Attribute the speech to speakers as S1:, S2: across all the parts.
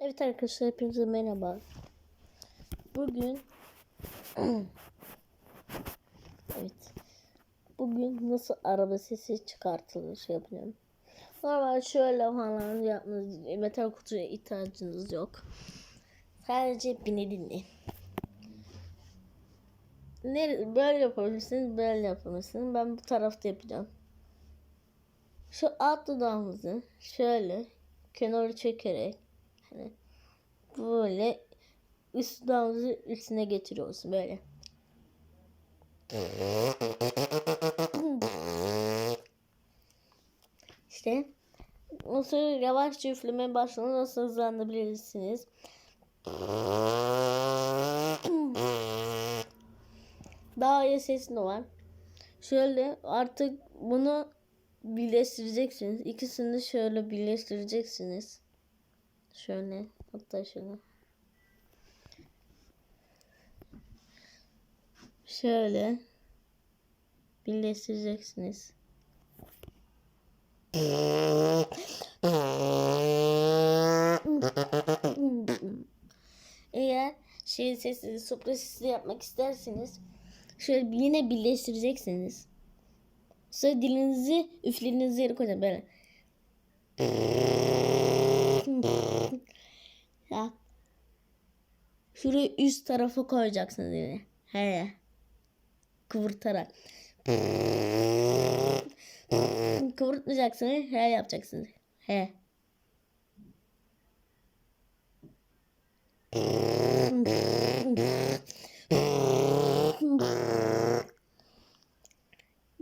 S1: Evet arkadaşlar hepinize merhaba. Bugün Evet. Bugün nasıl araba sesi çıkartılır şey yapacağım. Normal şöyle falan yapmanız metal kutuya ihtiyacınız yok. Sadece beni dinleyin. Ne, böyle yapabilirsiniz, böyle yapabilirsiniz. Ben bu tarafta yapacağım. Şu alt dudağımızı şöyle kenara çekerek hani böyle üst dudağımızı üstüne getiriyoruz böyle. İşte nasıl yavaşça üflemeye başladığında nasıl hızlandırabilirsiniz. Daha iyi sesin de var. Şöyle artık bunu birleştireceksiniz. İkisini şöyle birleştireceksiniz. Şöyle hatta şöyle. Şöyle birleştireceksiniz. Eğer şey sesi, sopra sesi yapmak isterseniz şöyle yine birleştireceksiniz. Sonra dilinizi üflediğiniz yere koyun böyle. ya. Şurayı üst tarafa koyacaksınız yine. He. Kıvırtarak. Kıvırtmayacaksınız. He yapacaksınız. He.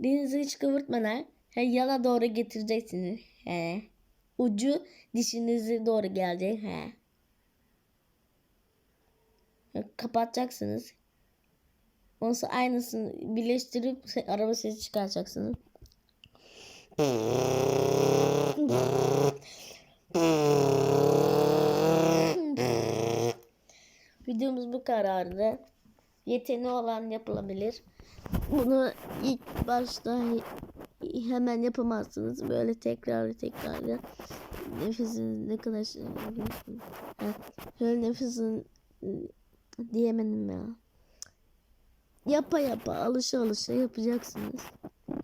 S1: Dilinizi hiç kıvırtmadan he, yana doğru getireceksiniz. He. Ucu dişinize doğru gelecek. He. Kapatacaksınız. Ondan aynısını birleştirip araba sesi çıkaracaksınız. Videomuz bu karardı. Yeteneği olan yapılabilir. Bunu ilk başta hemen yapamazsınız. Böyle tekrar tekrar nefesiniz ne kadar şey Şöyle nefesin diyemedim ya. Yapa yapa alışa alışa yapacaksınız.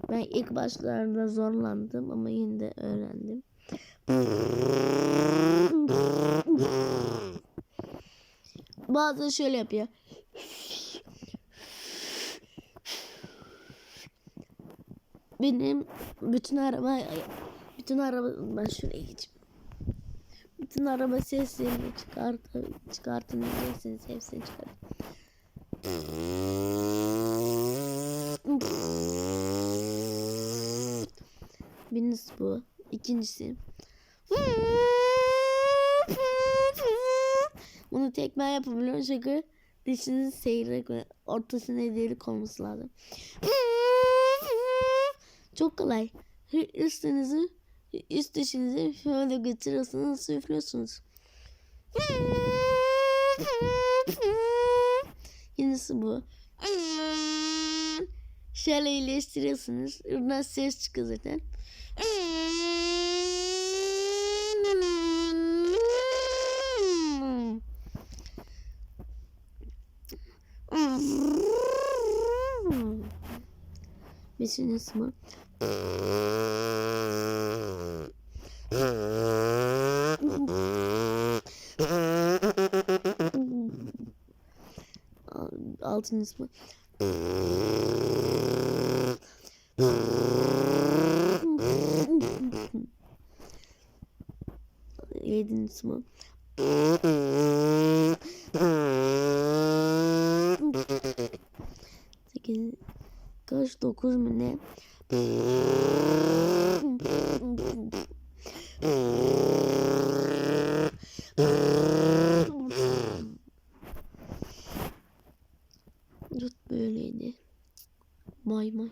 S1: Ben ilk başlarda zorlandım ama yine de öğrendim. Bazı şöyle yapıyor. Benim bütün araba bütün araba ben şuraya geçeyim. Bütün araba seslerini çıkart çıkartın diyeceksiniz hepsini çıkartın. Birincisi bu. İkincisi. Bunu tek ben yapabiliyorum çünkü dişinin seyrek ve ortasına delik olması lazım. Çok kolay. Üstünüzü, üst dişinizi şöyle götürüyorsunuz, üflüyorsunuz. Yenisi bu. Şöyle iyileştiriyorsunuz. Buradan ses çıkıyor zaten. Beşincisi bu. Altıncısı bu. Yedincisi bu. Rıt böyleydi. Bay bay.